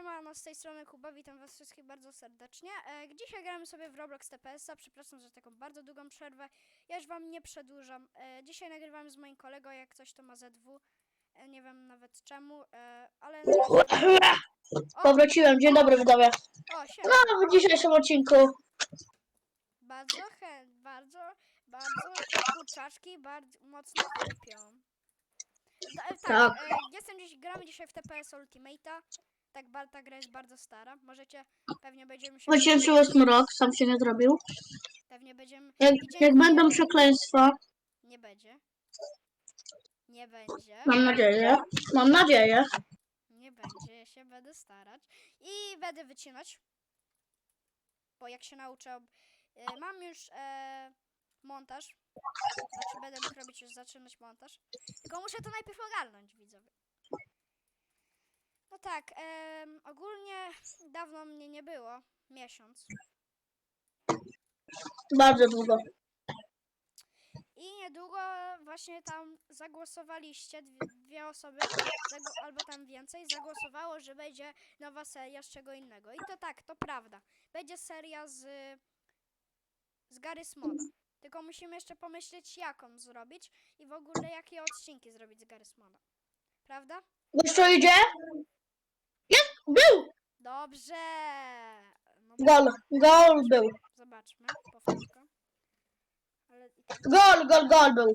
siemano, z tej strony Kuba, witam was wszystkich bardzo serdecznie. E, dzisiaj gramy sobie w Roblox TPS-a, przepraszam za taką bardzo długą przerwę, ja już wam nie przedłużam. E, dzisiaj nagrywamy z moim kolegą, jak coś to ma ZW, e, nie wiem nawet czemu, e, ale... O, Powróciłem, dzień dobry widzowie. o, siema. No, w dzisiejszym odcinku Bardzo chęt, bardzo, bardzo kurczaczki bardzo mocno chrupią. Da- e, Tak, Tak. e, jestem dziś, gramy dzisiaj w TPS Ultimate'a. Tak, ta gra jest bardzo stara. Możecie, pewnie będziemy się... 2008 rok, sam się nie zrobił. Pewnie będziemy... Jak, jak będą przekleństwa, Nie będzie. Nie będzie. mam nadzieję, mam nadzieję. Nie będzie, ja się będę starać. I będę wycinać. Bo jak się nauczę. ob- E, mam już e, montaż. Znaczy będę mógł robić już zaczynać montaż. Tylko muszę to najpierw ogarnąć, widzowie. No tak, em, ogólnie dawno mnie nie było. Miesiąc. Bardzo długo. I niedługo właśnie tam zagłosowaliście, dwie, dwie osoby, zagło- albo tam więcej, zagłosowało, że będzie nowa seria z czego innego. I to tak, to prawda. Będzie seria z, z Garry's Moda. Tylko musimy jeszcze pomyśleć, jaką zrobić i w ogóle jakie odcinki zrobić z Garry's Moda. Prawda? Gościu idzie? Dobrze! No, Gol, gol był. zobaczmy, powtórka. Ale i tak Gol, gol, gol był.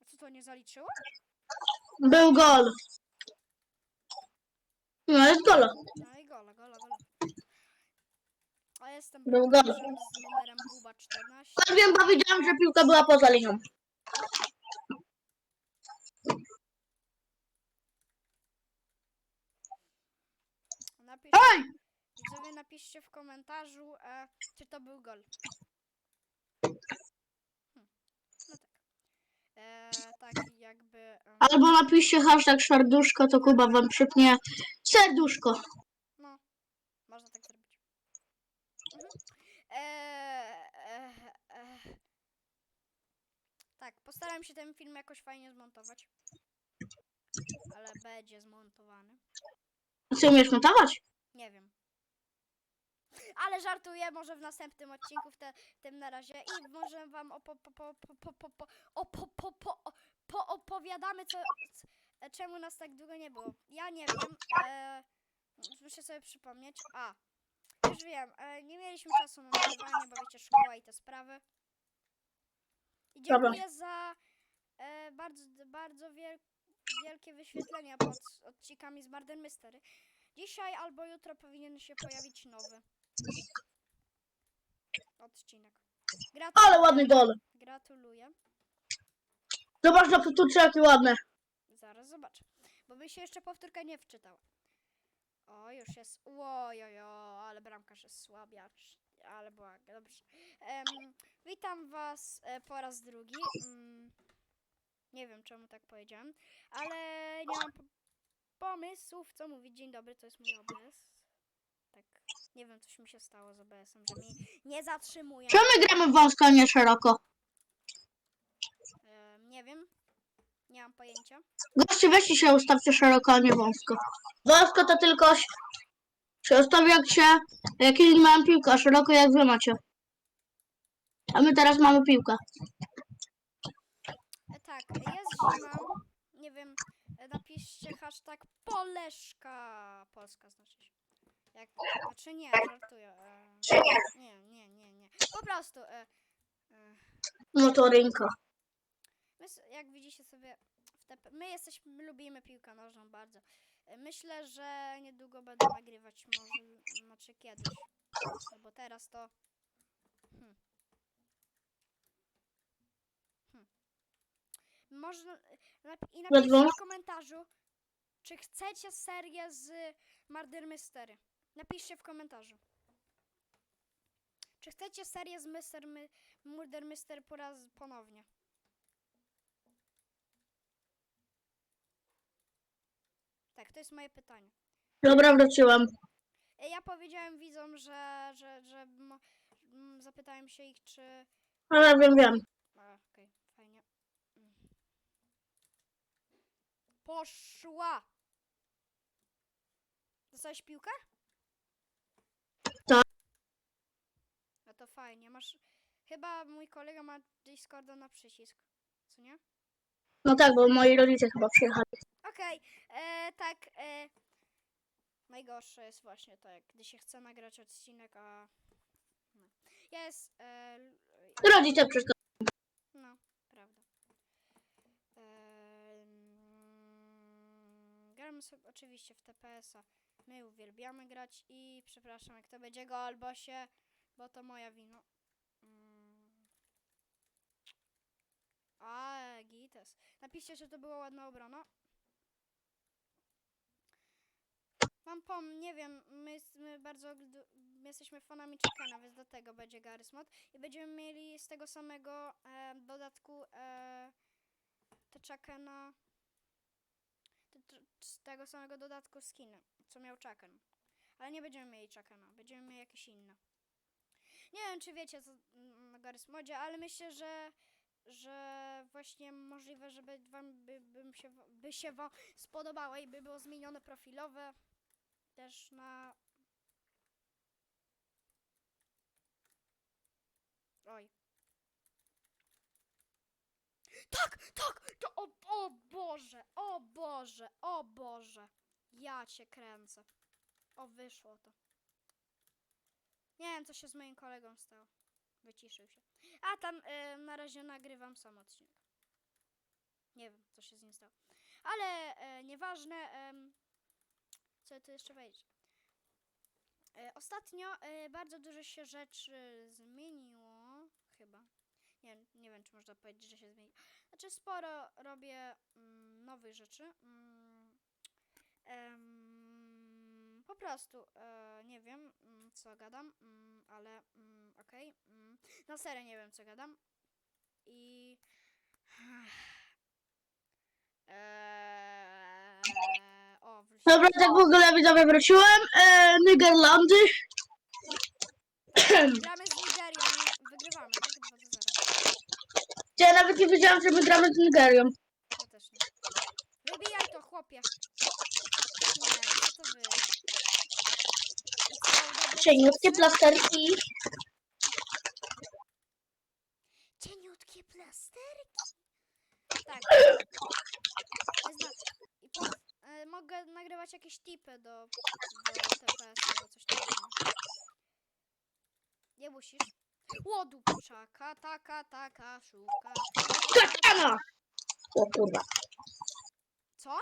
A co to nie zaliczyło? Był gol. No jest gola. No i gola, gola, gola. A jestem Był gol. z numerem Buba 14. Tak wiem, bo widziałem, że piłka była poza linią. Napisz, Ej! widzowie napiszcie w komentarzu, e, czy to był gol. Hm. No tak. E, taki jakby... em, Albo napiszcie hashtag serduszko, to Kuba wam przypnie serduszko. No, można tak zrobić. Mhm. Eee, e, e. Tak, postaram się ten film jakoś fajnie zmontować. Ale będzie zmontowany. A co umiesz montować? Nie wiem. Ale żartuję, może w następnym odcinku, w, te, tym na razie. I może wam opo, po, po, po, po, po, po, opo, po, po, o- poopowiadamy, co, c- czemu nas tak długo nie było. Ja nie wiem. E, muszę sobie przypomnieć. A, już wiem. E, nie mieliśmy czasu na nagrywanie, bo wiecie, szkoła i te sprawy. I Dobra. dziękuję za e, bardzo, bardzo wiel, wielkie wyświetlenia pod odcinkami z Murder Mystery. Dzisiaj albo jutro powinien się pojawić nowy odcinek. Gratuluję. Ale ładny gol. Gratuluję. Zobacz na powtórce, jakie ładne. Zaraz zobaczę. Bo by się jeszcze powtórka nie wczytała. O, już jest. Łojojo, ale bramkarz jest słabiacz. Ale błaga, dobrze. Em, witam was e, po raz drugi. Mm, nie wiem czemu tak powiedziałem, ale nie mam po- pomysłów, co mówić. Dzień dobry, to jest mój OBS. Tak, nie wiem, coś mi się stało z OBS-em, że mi nie zatrzymuje. Czemu my gramy wąsko, a nie szeroko? Em, nie wiem, nie mam pojęcia. Goście, weźcie się, ustawcie szeroko, a nie wąsko. Wąsko to tylko się się ustawi jak się, jak inni mają piłkę, a szeroko jak wy macie. A my teraz mamy piłkę. E, tak, jest zima. Nie wiem, e, napiszcie hashtag Poleszka. Polska znaczy się. Jak, znaczy nie, żartuję. E, nie, nie, nie, nie. Po prostu. E, e, Motorynka. my, s- jak widzicie sobie, w TP, my jesteśmy, my lubimy piłkę nożną bardzo. E, myślę, że niedługo będę nagrywać może, znaczy kiedyś. No bo teraz to... Hmm. Hmm. Można, nap- I napiszcie w komentarzu, czy chcecie serię z Murder Mystery. Napiszcie w komentarzu. Czy chcecie serię z Mr. My, Murder Mystery po raz ponownie? Tak, to jest moje pytanie. Dobra, wróciłam. E, Ja powiedziałem widzom, że, że, że mo- m, zapytałem się ich, czy... Ale wiem, wiem. A, okej, fajnie. Mm. Poszła! Dostałeś piłkę? Tak. No to fajnie, masz... Chyba mój kolega ma Discorda na przycisk, co nie? No tak, bo moi rodzice chyba przyjechali. Okej, e, tak. E, najgorsze jest właśnie to, jak gdy się chce nagrać odcinek, a. No. Jest. E, l- Rodzice przyszli. no, prawda. E, mm, gramy sobie oczywiście w TPS-a. My uwielbiamy grać i przepraszam, jak to będzie gol, bo się. Bo to moja wina. Mm. A, Gites. Napiszcie, że to była ładna obrona. Mam pom, nie wiem, my, my bardzo my jesteśmy fanami Chickena, więc do tego będzie Garry's Mod. I będziemy mieli z tego samego e, dodatku e, te Chickena, te, z tego samego dodatku skiny, co miał Chicken. Ale nie będziemy mieli Chickena, będziemy mieli jakieś inne. Nie wiem, czy wiecie co mm, na Garry's Modzie, ale myślę, że że właśnie możliwe, żeby wam by, bym się, by się wam spodobało i by było zmienione profilowe też na Oj. Tak, tak! To o, o Boże, o Boże, o Boże. Ja cię kręcę. O, wyszło to. Nie wiem, co się z moim kolegą stało. Wyciszył się. A tam y, na razie nagrywam sam odcinek. Nie wiem, co się z nim stało. Ale e, nieważne. co tu jeszcze powiedzieć? E, ostatnio e, bardzo dużo się rzeczy zmieniło. Chyba. Nie, nie wiem, czy można powiedzieć, że się zmieniło. Znaczy, sporo robię mm, nowych rzeczy. Mm, em, prostu e, nie wiem, mm, co gadam, mm, ale mm, okej. mm, na serio nie wiem, co gadam. I. Eee, o, wróciłem. Dobra, tak w ogóle widzowie wróciłem. E, Niderlandy. Gramy z Nigerią i wygrywamy, tak? 2 do 0. Ja nawet nie wiedziałam, że my gramy z Nigerią. Ja też nie. Wybijaj to, chłopie. Nie, co to wy? Cieniutkie plasterki. Cieniutkie plasterki. Tak. Zna- I po, e, mogę nagrywać jakieś tipy do, do TPS albo coś takiego. Nie musisz. Łodu czaka, taka, taka, szuka. Katana! O kurwa. Co?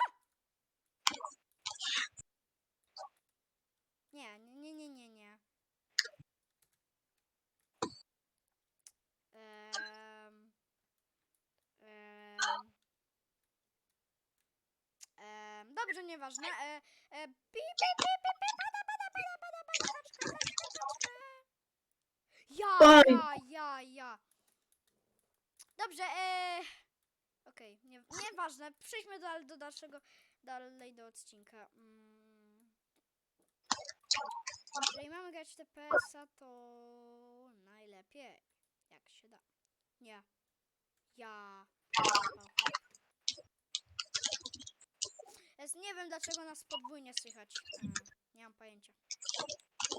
Nie, nie, nie, nie, nie. Em, em, em, dobrze, nieważne. E, e, pi, pi, pi, pi, pi, pada, pada, pada, pada, pada, ja, ja, ja. Dobrze, e... Okej, nie, nieważne. Przejdźmy do, do dalszego, dalej do odcinka. Mm. Jeżeli mamy grać w TPS-a, to najlepiej, jak się da. Nie. Ja. Jest, nie wiem dlaczego nas podwójnie słychać. Mm, nie mam pojęcia.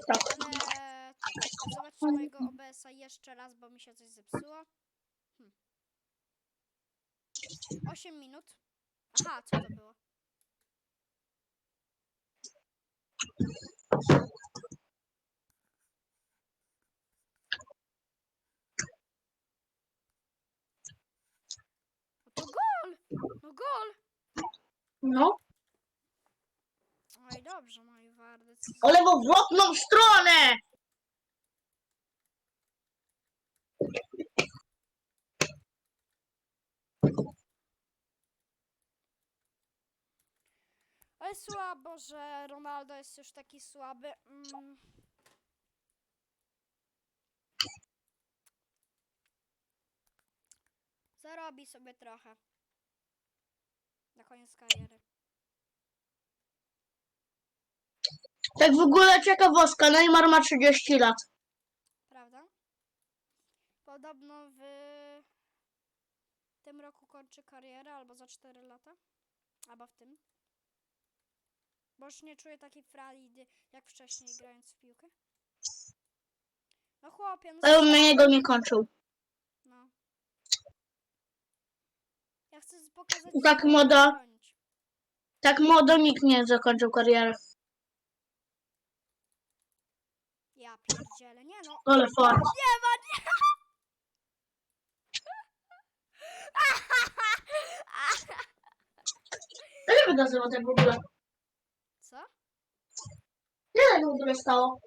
Tak. Ale tak, zobaczcie mojego OBS-a jeszcze raz, bo mi się coś zepsuło. Hmm. 8 minut. Aha, co to było? No to gol! No gol! No. Oj, dobrze, lewo w okną stronę! Ale słabo, że Ronaldo jest już taki słaby. Mm. Zarobi sobie trochę. Na koniec kariery. Tak w ogóle ciekawostka, Neymar ma 30 lat. Prawda? Podobno w tym roku kończy karierę albo za 4 lata. Albo w tym. Bo już nie czuję takiej frajdy, jak wcześniej grając w piłkę. No chłopie, no Ale u mnie go nie kończył. No. Ja chcę pokazać. Tak bronić. Tak młodo nikt nie zakończył kariery. Ja pierdzielę. Nie no. Ale fart. Nie ma, nie! To nie wydarzyło tak w ogóle. Co? Nie tak w ogóle stało.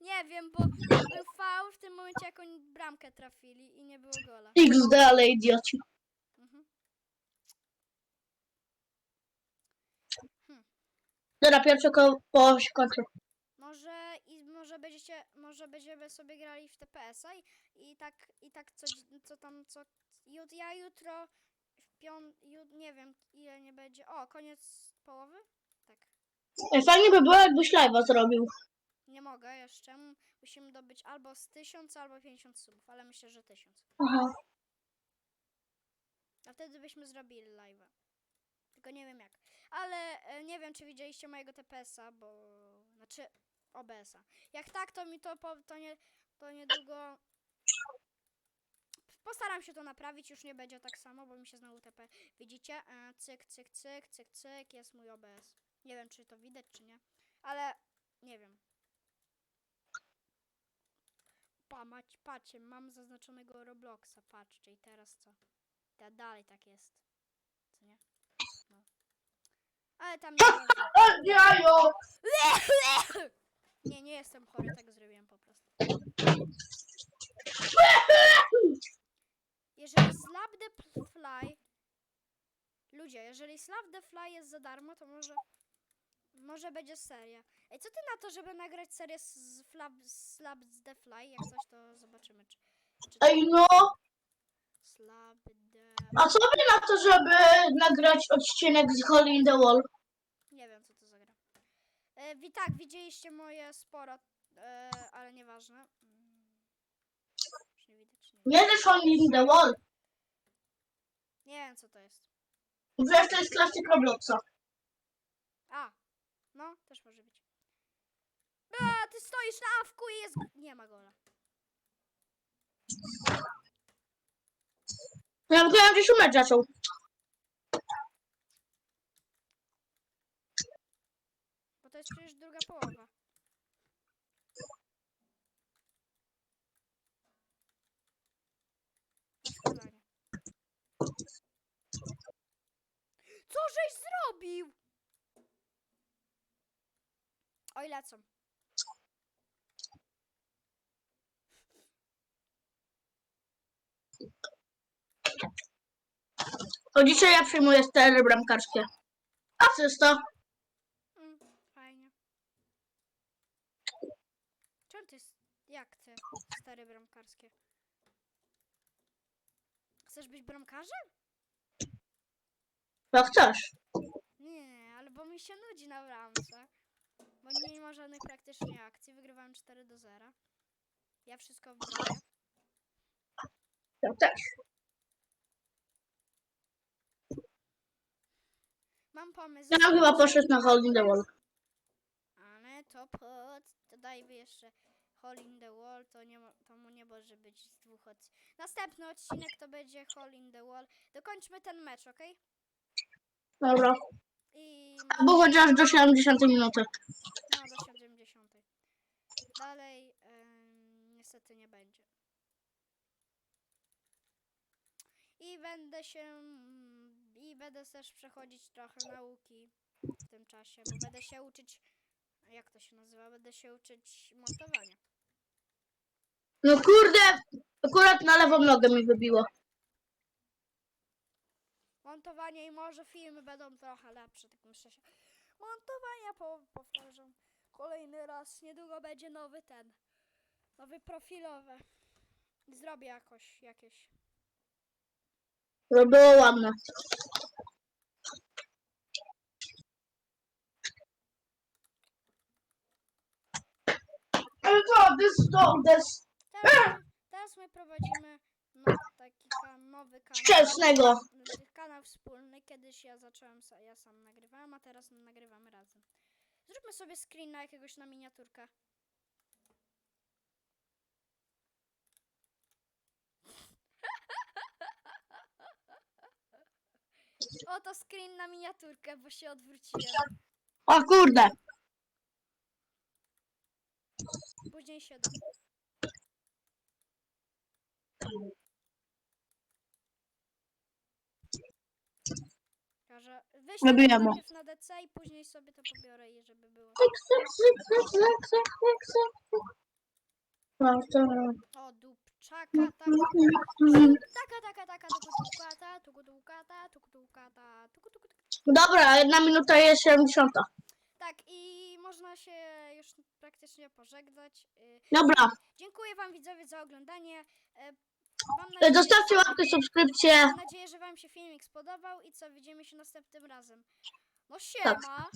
Nie wiem, bo był faul w tym momencie, jak oni bramkę trafili i nie było gola. XD, ale idioci. Mhm. Dobra, pierwsze koło się kończy. Może i może będziecie, może będziemy sobie grali w TPS-a i, i tak i tak co, co tam co jut, ja jutro w piąt, jut, nie wiem ile nie będzie. O, koniec połowy? Tak. Fajnie by było, jakbyś live'a zrobił. Nie mogę jeszcze. Musimy dobyć albo z 1000 albo 50 subów, ale myślę, że 1000. Aha. A wtedy byśmy zrobili live'a. Tylko nie wiem jak. Ale e, nie wiem, czy widzieliście mojego TPS-a, bo. Znaczy OBS-a. Jak tak, to mi to, po, to, nie, to niedługo. Postaram się to naprawić, już nie będzie tak samo, bo mi się znowu TP. Widzicie? E, cyk, cyk, cyk, cyk, cyk, jest mój OBS. Nie wiem, czy to widać, czy nie. Ale nie wiem. Pa, mać, patrzcie, mam zaznaczonego Robloxa, patrzcie i teraz co? Ta dalej tak jest. Co nie? No. Ale tam nie ważne. Nie, nie jestem chory, tak zrobiłem po prostu. Jeżeli Slap the Fly... Ludzie, jeżeli Slap the Fly jest za darmo, to może... Może będzie seria. Ej, co ty na to, żeby nagrać serię z Flap, Slap the Fly? Jak coś, to zobaczymy, czy... czy to Ej, no, Slap the... a co by na to, żeby nagrać odcinek z Hole in the Wall? Nie wiem, co to za gra. E, wi tak, widzieliście moje sporo, e, ale nieważne. Mm. Już nie widać, nie. Nie in the Wall. nie wiem, co to jest. Wiesz, to jest klasyk Robloxa. A, no, też może być. A, ty stoisz na awku i jest... Nie ma gola. Ja myślałem, że mecz zaczął. Bo to jest przecież druga połowa. Co żeś zrobił? Oj, lecą. To dzisiaj ja przyjmuję stery bramkarskie. Asysta. Mm, fajnie. Czemu ty... s- Jak ty? Stare bramkarskie. Chcesz być bramkarzem? Jak chcesz. Nie, ale bo mi się nudzi na bramce. Bo nie ma żadnych praktycznie akcji. Wygrywałem 4 do 0. Ja wszystko wygrałem. Jak też. Mam pomysł. Ja chyba poszedł na Hole in the Wall. Ale to pod... To dajmy jeszcze Hole in the Wall. To, nie to mu nie może być z dwóch od... Następny odcinek to będzie Hole in the Wall. Dokończmy ten mecz, ok? Dobra. I... Albo chociaż do 70 minuty. No, do 70. Dalej em, niestety nie będzie. I będę się. I będę też przechodzić trochę nauki w tym czasie, bo będę się uczyć. Jak to się nazywa? Będę się uczyć montowania. No kurde, akurat na lewą nogę mi wybiło. Montowanie i może filmy będą trochę lepsze, tak myślę się. Montowania po, powtarzam kolejny raz. Niedługo będzie nowy ten. Nowy profilowy. Zrobię jakoś jakieś. To było ładne. Ale co, this to, this Teraz, my prowadzimy no, taki kan- nowy kanał. Kanał wspólny, kiedy kiedyś ja zacząłem, sa- ja sam nagrywałem, a teraz nagrywamy razem. Zróbmy sobie screen na jakiegoś na miniaturkę. Oto screen na miniaturkę, bo się odwróciłem. O kurde. Później się da. Każę. Wyślę Robiłem to najpierw na DC i później sobie to pobiorę i żeby było. No. O, dupczaka, tak. Taka, taka, taka, tukutukata, tukutukata, tukutukata, tukutukata. Dobra, jedna minuta jest 70. Tak, i można się już praktycznie pożegnać. Y, Dobra, Dziękuję Wam widzowie za oglądanie. E, nadzieję, zostawcie łapkę, subskrypcję. mam nadzieję, że Wam się filmik spodobał i co, widzimy się następnym razem. No siema!